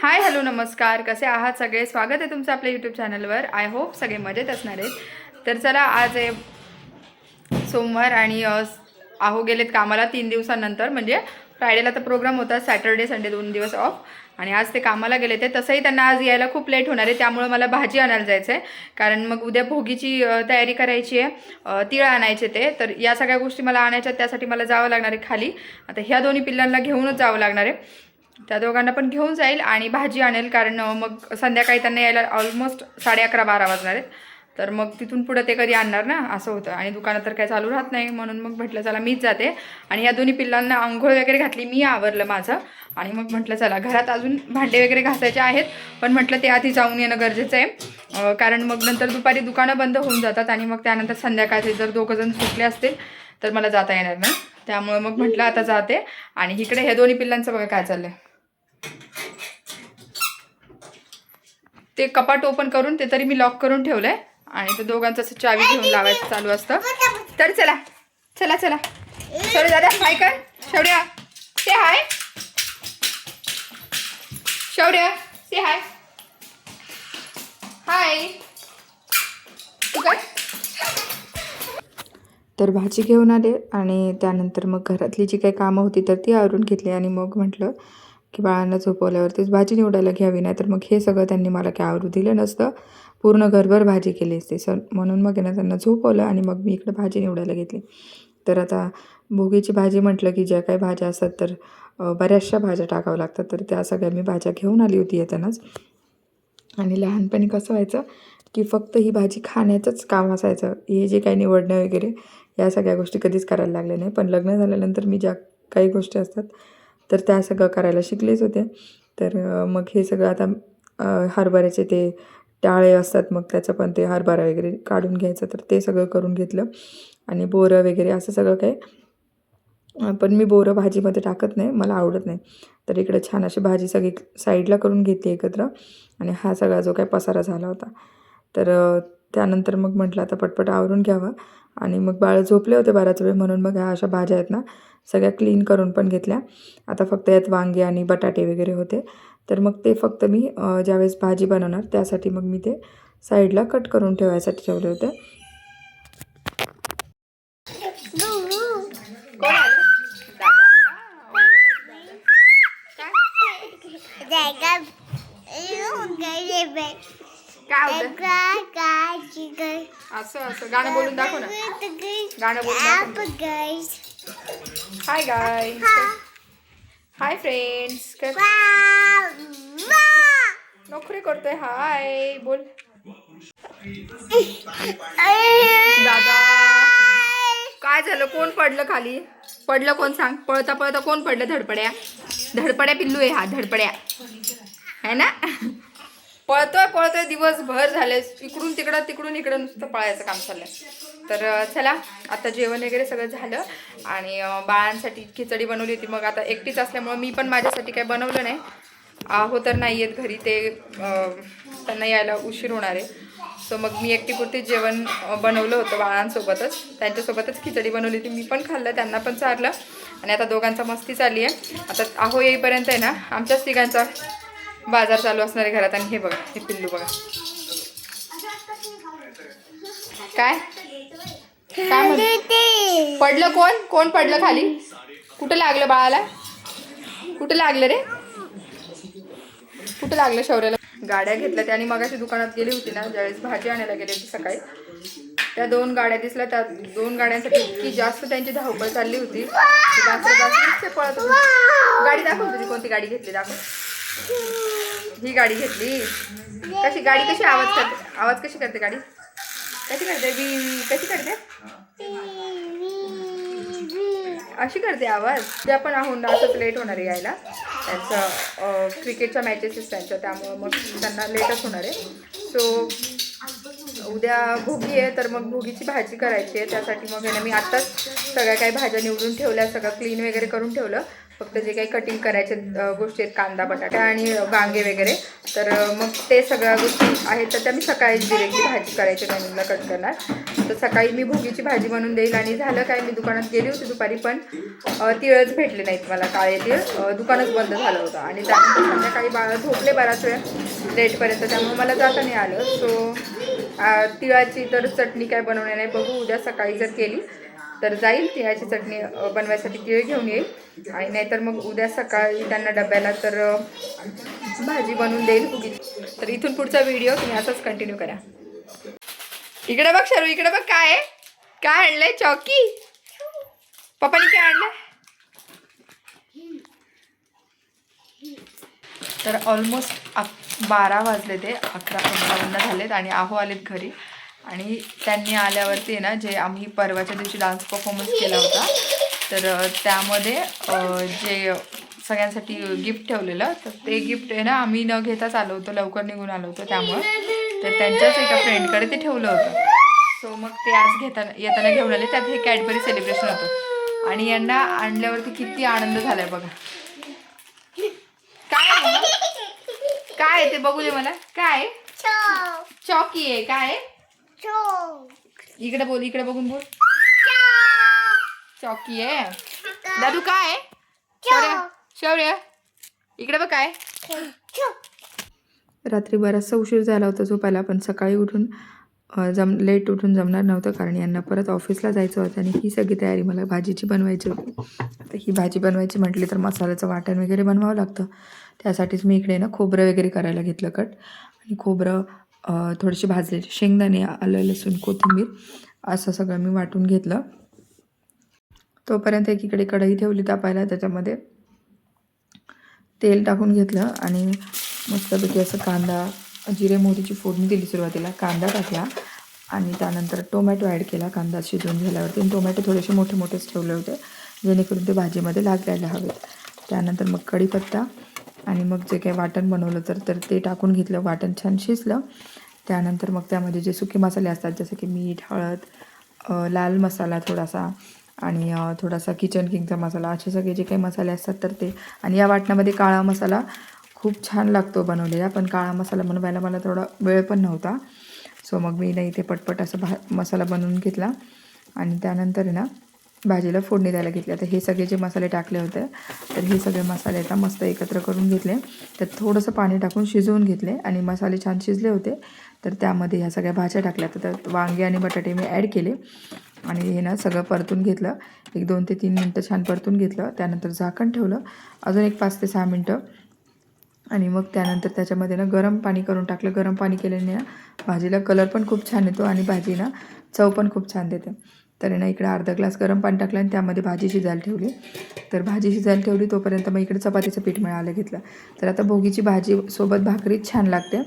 Hi hello नमस्कार. कसे आहात सगळे? स्वागत आहे तुमचं आपल्या यूट्यूब चॅनलवर आय होप सगळे मजेत असणार आहेत. तर चला आज आहे सोमवार आणि आहो गेलेत कामाला तीन दिवसानंतर. म्हणजे फ्रायडेला तर प्रोग्राम होता सॅटर्डे संडे दोन दिवस ऑफ आणि आज ते कामाला गेले ते. तसंही त्यांना आज यायला खूप लेट होणार आहे. त्यामुळं मला भाजी आणायला जायचं आहे कारण मग उद्या भोगीची तयारी करायची आहे. तिळ आणायचे ते. तर या सगळ्या गोष्टी मला आणायच्या त्यासाठी मला जावं लागणार आहे खाली. आता ह्या दोन्ही पिल्लांना घेऊनच जावं लागणार आहे. त्या दोघांना पण घेऊन जाईल आणि भाजी आणेल कारण मग संध्याकाळी त्यांना यायला ऑलमोस्ट साडे अकरा बारा वाजणार आहेत. तर मग तिथून पुढं ते कधी आणणार ना? असं होतं. आणि दुकानात तर काही चालू राहत नाही म्हणून मग म्हटलं चला मीच जाते. आणि या दोन्ही पिल्लांना आंघोळ वगैरे घातली मी आवरलं माझं. आणि मग म्हटलं चला घरात अजून भांडे वगैरे घासायचे आहेत. पण म्हटलं ते आधी जाऊन येणं गरजेचं आहे. कारण मग नंतर दुपारी दुकानं बंद होऊन जातात आणि मग त्यानंतर संध्याकाळचे जर दोघंजण सुटले असतील तर मला जाता येणार नाही. त्यामुळे मग म्हटलं आता जाते. आणि इकडे हे दोन्ही पिल्लांचं बघा काय चाललंय. ते कपाट ओपन करून ते तरी मी लॉक करून ठेवलंय. आणि ते दोघांचं असं चावी घेऊन लावायचं चालू असतं. तर चला चला चला. शेवडे दादा हाय कर. शेवड्या ते हाय शेवड्या ते हाय हाय तू काय तर भाजी घेऊन आले आणि त्यानंतर मग घरातली जी काही कामं होती तर ती आवरून घेतली आणि मग म्हटलं की बाळांना झोपवल्यावरतीच भाजी निवडायला घ्यावी नाही तर मग हे सगळं त्यांनी मला काय आवरू दिलं नसतं. पूर्ण घरभर भाजी केली असते. सर म्हणून मग यांना त्यांना झोपवलं आणि मग मी इकडं भाजी निवडायला घेतली. तर आता भोगीची भाजी म्हटलं की ज्या काही भाज्या असतात तर बऱ्याचशा भाज्या टाकाव्या लागतात. तर त्या सगळ्या मी भाज्या घेऊन आली होती येतानाच. आणि लहानपणी कसं व्हायचं की फक्त ही भाजी खाण्याचंच काम असायचं. हे जे काही निवडणं वगैरे या सगळ्या गोष्टी कधीच करायला लागल्या नाही. पण लग्न झाल्यानंतर मी ज्या काही गोष्टी असतात तर त्या सगळं करायला शिकलेच होते. तर मग हे सगळं आता हरभऱ्याचे ते टाळे असतात मग त्याचं पण ते हरभरा वगैरे काढून घ्यायचं तर ते सगळं करून घेतलं. आणि बोरं वगैरे असं सगळं काही पण मी बोरं भाजीमध्ये टाकत नाही मला आवडत नाही. तर इकडे छान अशी भाजी सगळी साईडला करून घेतली एकत्र आणि हा सगळा जो काही पसारा झाला होता. तर त्यानंतर मग म्हटलं आता पटपट आवरून घ्यावं. आणि मग बाळ झोपले होते बाराच वेळ म्हणून मग ह्या अशा भाज्या आहेत ना सगळ्या क्लीन करून पण घेतल्या. आता फक्त यात वांगे आणि बटाटे वगैरे होते. तर मग ते फक्त मी ज्यावेळेस भाजी बनवणार त्यासाठी मग मी ते साईडला कट करून ठेवायसाठी ठेवले होते. असं असं. गाणं बोलून दाखव ना. गाणं बोलून दाखव हाय गाय हाय फ्रेंड्स नोकरी करतोय. हाय बोल. दादा. काय झालं? कोण पडलं खाली? पडलं कोण सांग? पळता पळता कोण पडलं? धडपड्या. धडपड्या पिल्लू आहे हा धडपड्या. है ना? पळतोय पळतोय दिवसभर झाले इकडून तिकडं तिकडून इकडं नुसतं पळायचं काम चाललंय. तर चला आता जेवण वगैरे सगळं झालं. आणि बाळांसाठी खिचडी बनवली होती. मग आता एकटीच असल्यामुळं मी पण माझ्यासाठी काही बनवलं नाही. आहो तर नाही आहेत घरी. ते त्यांना यायला उशीर होणार आहे. सो मग मी एकटीपुरती जेवण बनवलं होतं बाळांसोबतच. त्यांच्यासोबतच खिचडी बनवली होती. मी पण खाल्लं त्यांना पण चारलं. आणि आता दोघांचा मस्ती चालली आहे. आता आहो येईपर्यंत आहे ना आमच्याच तिघांचा बाजार चालू असणारे घरात आणि हे बघा हे पिल्लू बघा. काय? काय म्हणते पडलं कोण? कोण पडलं खाली? कुठं लागलं बाळाला? कुठं लागलं रे? कुठं लागलं शौर्याला? गाड्या घेतल्या त्याने मगाशी दुकानात गेली होती ना ज्यावेळेस भाजी आणायला गेली होती सकाळी. त्या दोन गाड्या दिसल्या त्या दोन गाड्यांसाठी इतकी जास्त त्यांची धावपळ चालली होती. पळत होते. गाडी दाखव तुझी कोणती गाडी घेतली दाखव. ही गाडी घेतली. कशी गाडी कशी आवाज करते? आवाज कशी करते गाडी? कशी करते? बी कशी करते? अशी करते आवाज. ते आपण आहोत असंच लेट होणार आहे यायला. त्यांचं क्रिकेटच्या मॅचेस त्यांच्या त्यामुळं मग त्यांना लेटच होणार आहे. सो उद्या भोगी आहे तर मग भोगीची भाजी करायची आहे. त्यासाठी मग मी आत्ताच सगळ्या काही भाज्या निवडून ठेवल्या सगळं क्लीन वगैरे करून ठेवलं. फक्त जे काही कटिंग करायचे गोष्टी आहेत कांदा बटाटा आणि वांगे वगैरे. तर मग ते सगळ्या गोष्टी आहेत तर त्या मी सकाळी डिरेक्टली भाजी करायची टायमिंगला कट करणार. तर सकाळी मी भोगीची भाजी बनवून देईल आणि झालं काय मी दुकानात गेली होती दुपारी पण तिळच भेटले नाहीत मला काळे तिळ. दुकानच बंद झालं होतं आणि त्यानंतर संध्याकाळी बाळा झोपले बराच वेळ लेटपर्यंत त्यामुळे मला जाता नाही आलं. सो तिळाची तर चटणी काय बनवणार नाही बघू उद्या सकाळी जर केली तर जाईल तिळाची चटणी बनवायसाठी तिळ घेऊन येईल. आणि नाहीतर मग उद्या सकाळी त्यांना डब्याला तर भाजी बनवून देईल उगी तर इथून पुढचा व्हिडिओ तुम्ही असाच कंटिन्यू करा. इकडे बघ शरू इकडे बघ काय काय आणलंय? चौकी? पप्पानी काय आणलंय? तर ऑलमोस्ट अक बारा वाजले ते अकरा पंधरावन्न झालेत आणि आहो आलेत घरी. आणि त्यांनी आल्यावरती आहे ना जे आम्ही परवाच्या दिवशी डान्स परफॉर्मन्स केला होता तर त्यामध्ये जे सगळ्यांसाठी गिफ्ट ठेवलेलं तर ते गिफ्ट आहे ना आम्ही न घेताच आलो होतो लवकर निघून आलो होतो त्यामुळं तर त्यांच्याच एका फ्रेंडकडे ते ठेवलं होतं सो मग ते आज घेताना येताना घेऊन आले त्यात हे कॅडबरी सेलिब्रेशन होतं आणि यांना आणल्यावरती किती आनंद झालाय बघा काय आहे मम्मा? काय आहे ते बघू दे मला काय आहे? चॉकी आहे काय आहे? इकडे बोल इकडे बघून बोल. चॉकी. आहे. दादू काय आहे? शौर्य इकडे बघ काय. रात्री बराचसा उशीर झाला होता झोपायला पण सकाळी उठून जम लेट उठून जमणार नव्हतं कारण यांना परत ऑफिसला जायचं होतं आणि ही सगळी तयारी मला भाजीची बनवायची होती. आता ही भाजी बनवायची म्हटली तर मसाल्याचं वाटण वगैरे बनवावं लागतं. त्यासाठीच मी इकडे ना खोबरं वगैरे करायला घेतलं कट. आणि खोबरं थोडेसे भाजलेले शेंगदाणे आलं लसूण कोथिंबीर असं सगळं मी वाटून घेतलं. तोपर्यंत एकीकडे कढई ठेवली तापायला त्याच्यामध्ये तेल टाकून घेतलं आणि मस्तपैकी असं कांदा जिरे मोहरीची फोडणी दिली सुरुवातीला. कांदा टाकला आणि त्यानंतर टोमॅटो ॲड केला. कांदा शिजवून झाल्यावरती आणि टोमॅटो थोडेसे मोठे मोठेच ठेवले होते जेणेकरून ते भाजीमध्ये लागायला हवेत. त्यानंतर मग कढीपत्ता आणि मग जे काही वाटण बनवलं तर तर ते टाकून घेतलं. वाटण छान शिजलं. त्यानंतर मग त्यामध्ये जे सुके मसाले असतात जसं की मीठ हळद लाल मसाला थोडासा आणि थोडासा किचन किंगचा मसाला असे सगळे जे काही मसाले असतात तर ते. आणि या वाटणामध्ये काळा मसाला खूप छान लागतो बनवलेला पण काळा मसाला बनवायला मला थोडा वेळ पण नव्हता. सो मग मी नाही इथे पटपट असं भा मसाला बनवून घेतला. आणि त्यानंतर आहे ना भाजीला फोडणी द्यायला घेतली. आता हे सगळे जे मसाले टाकले होते तर हे सगळे मसाले आता मस्त एकत्र करून घेतले. तर थोडंसं पाणी टाकून शिजवून घेतले आणि मसाले छान शिजले होते. तर त्यामध्ये ह्या सगळ्या भाज्या टाकल्या. तर त्यात वांगे आणि बटाटे मी ॲड केले. आणि हे ना सगळं परतून घेतलं. एक दोन ते तीन मिनटं छान परतून घेतलं. त्यानंतर झाकण ठेवलं. अजून एक पाच ते सहा मिनटं. आणि मग त्यानंतर त्याच्यामध्ये ना गरम पाणी करून टाकलं. गरम पाणी केल्याने ना भाजीला कलर पण खूप छान येतो आणि भाजी ना चव पण खूप छान देते. तर ना इकडे अर्धा ग्लास गरम पाणी टाकलं आणि त्यामध्ये भाजी शिजायला ठेवली. तर भाजी शिजायला ठेवली तोपर्यंत मग इकडे चपातीचं पीठ मिळालं घेतलं. तर आता भोगीची भाजी सोबत भाकरीच छान लागते.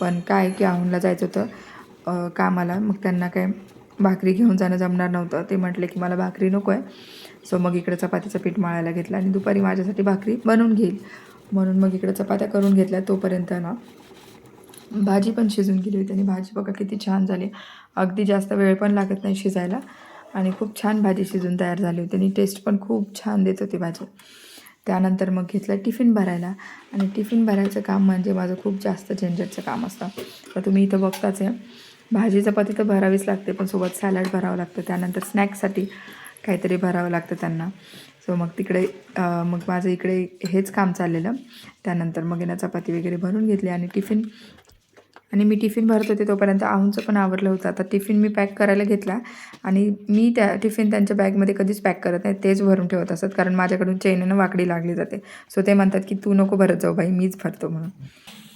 पण काय की आहूनला जायचं होतं कामाला. मग त्यांना काय भाकरी घेऊन जाणं जमणार नव्हतं. ते म्हटले की मला भाकरी नको आहे सो मग इकडे चपातीचं पीठ मळायला घेतलं आणि दुपारी माझ्यासाठी भाकरी बनवून घेईल. म्हणून मग इकडे चपात्या करून घेतल्या. तोपर्यंत ना भाजी पण शिजून गेली होती आणि भाजी बघा किती छान झाली. अगदी जास्त वेळ पण लागत नाही शिजायला. आणि खूप छान भाजी शिजून तयार झाली होती आणि टेस्ट पण खूप छान देत होती भाजी. त्यानंतर मग घेतलं टिफिन भरायला. आणि टिफिन भरायचं काम म्हणजे माझं खूप जास्त झंझटचं काम असतं. तर तुम्ही इथं बघताच आहे. भाजी चपाती तर भरावीच लागते पण सोबत सॅलड भरावं लागतं. त्यानंतर स्नॅक्ससाठी काहीतरी भरावं लागतं त्यांना. सो मग तिकडे मग माझं इकडे हेच काम चाललेलं. त्यानंतर मग येणं चपाती वगैरे भरून घेतली आणि टिफिन आणि मी टिफिन भरत होते तोपर्यंत आहूंचं पण आवरलं होतं. आता टिफिन मी पॅक करायला घेतला आणि मी त्या टिफिन त्यांच्या बॅगमध्ये कधीच पॅक करत नाही तेच भरून ठेवत असत. कारण माझ्याकडून चेननं वाकडी लागली जाते. सो ते म्हणतात की तू नको भरत जाऊ बाई मीच भरतो म्हणून.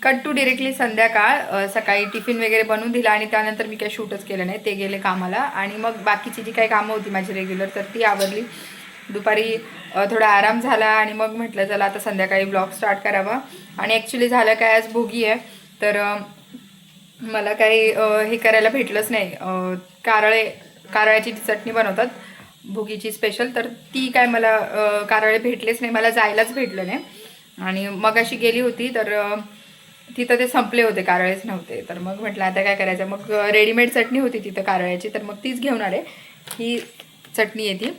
कट टू डिरेक्टली संध्याकाळ सकाळी टिफिन वगैरे बनवून दिला आणि त्यानंतर मी काही शूटच केलं नाही ते गेले कामाला. आणि मग बाकीची जी काही कामं होती माझी रेग्युलर तर ती आवरली. दुपारी थोडा आराम झाला आणि मग म्हटलं चला आता संध्याकाळी ब्लॉग स्टार्ट करावा. आणि ॲक्च्युली झालं काय आज भोगी आहे. तर मला काही हे करायला भेटलंच नाही. कारळे कारळ्याची चटणी बनवतात भोगीची स्पेशल तर ती काय मला कारळे भेटलेच नाही. मला जायलाच भेटलं नाही. आणि मग अशी गेली होती तर तिथं ते संपले होते कारळेच नव्हते. तर मग म्हटलं आता काय करायचं? मग रेडीमेड चटणी होती तिथं कारळ्याची तर मग तीच घेऊन आले. ही चटणी आहे ती.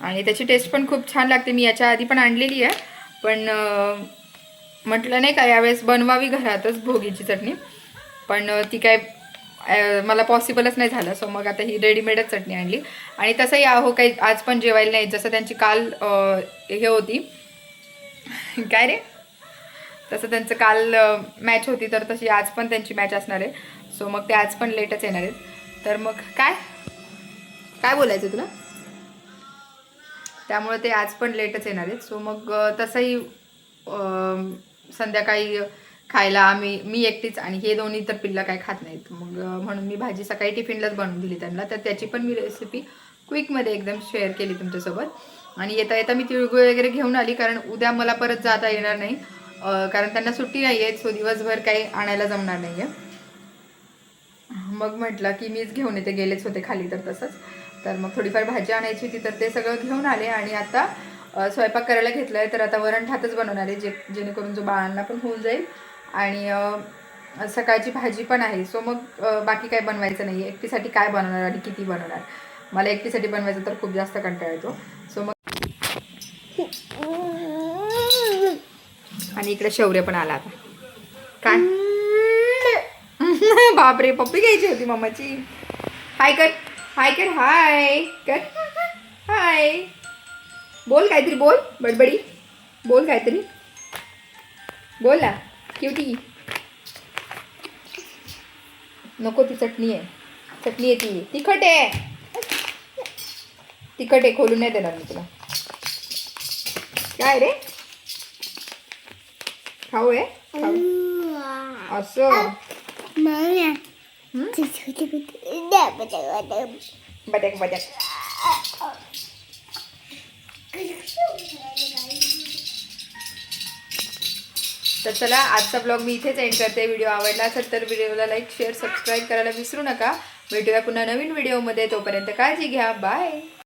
आणि त्याची टेस्ट पण खूप छान लागते. मी याच्या आधी पण आणलेली आहे. पण म्हटलं नाही का यावेळेस बनवावी घरातच भोगीची चटणी. पण ती काय मला पॉसिबलच नाही झालं. सो मग आता ही रेडीमेडच चटणी आणली. आणि तसंही अहो काही आज पण जेवायला नाही जसं त्यांची काल हे होती. काय रे? तसं त्यांचं काल मॅच होती तर तशी आज पण त्यांची मॅच असणार आहे. सो मग ते आज पण लेटच येणार आहेत. तर मग काय? काय बोलायचं तुला? त्यामुळे ते आज पण लेटच येणार आहेत. सो मग तसंही संध्याकाळी खायला आम्ही मी एकटीच आणि हे दोन्ही तर पिल्ला काय खात नाहीत. मग म्हणून मी भाजी सकाळी टिफिनलाच बनवून दिली त्यांना. तर त्याची पण मी रेसिपी क्विकमध्ये एकदम शेअर केली तुमच्यासोबत. आणि येता येता मी तिळगुळ वगैरे घेऊन आली कारण उद्या मला परत जाता येणार नाही. कारण त्यांना सुट्टी नाही आहे सो दिवसभर काही आणायला जमणार नाही आहे मग म्हटलं की मीच घेऊन येते गेलेच होते खाली तर तसंच. तर मग थोडीफार भाजी आणायची होती तर ते सगळं घेऊन आले आणि आता स्वयंपाक करायला घेतला आहे तर आता वरण भातच बनवणार आहे जे जेणेकरून जो बाळांना पण होऊन जाईल. आणि सकाळची भाजी पण आहे. सो मग बाकी काय बनवायचं नाही आहे एकटीसाठी काय बनवणार आणि किती बनवणार? मला एकटीसाठी बनवायचं तर खूप जास्त कंटाळा येतो. सो मग आणि इकडे शौर्य पण आला आता. काय? बापरे पप्पी घ्यायची होती मम्माची. हाय कर. हाय कर. हाय कर. हाय बोल काहीतरी बोल. बडबडी. बोल काहीतरी. बोल ना. क्युटी। नको ती चटणी आहे चटणी आहे ती तिखट आहे तिखट आहे खोलून नाही देणार मी तुला काय रे? खाऊ आहे असं बटक बटक तर चला आजचा ब्लॉग मी इथेच एंड करते. व्हिडिओ आवडला असेल तर व्हिडिओला लाईक शेअर सबस्क्राईब करायला विसरू नका. भेटूया पुन्हा नवीन व्हिडिओमध्ये तोपर्यंत काळजी घ्या. बाय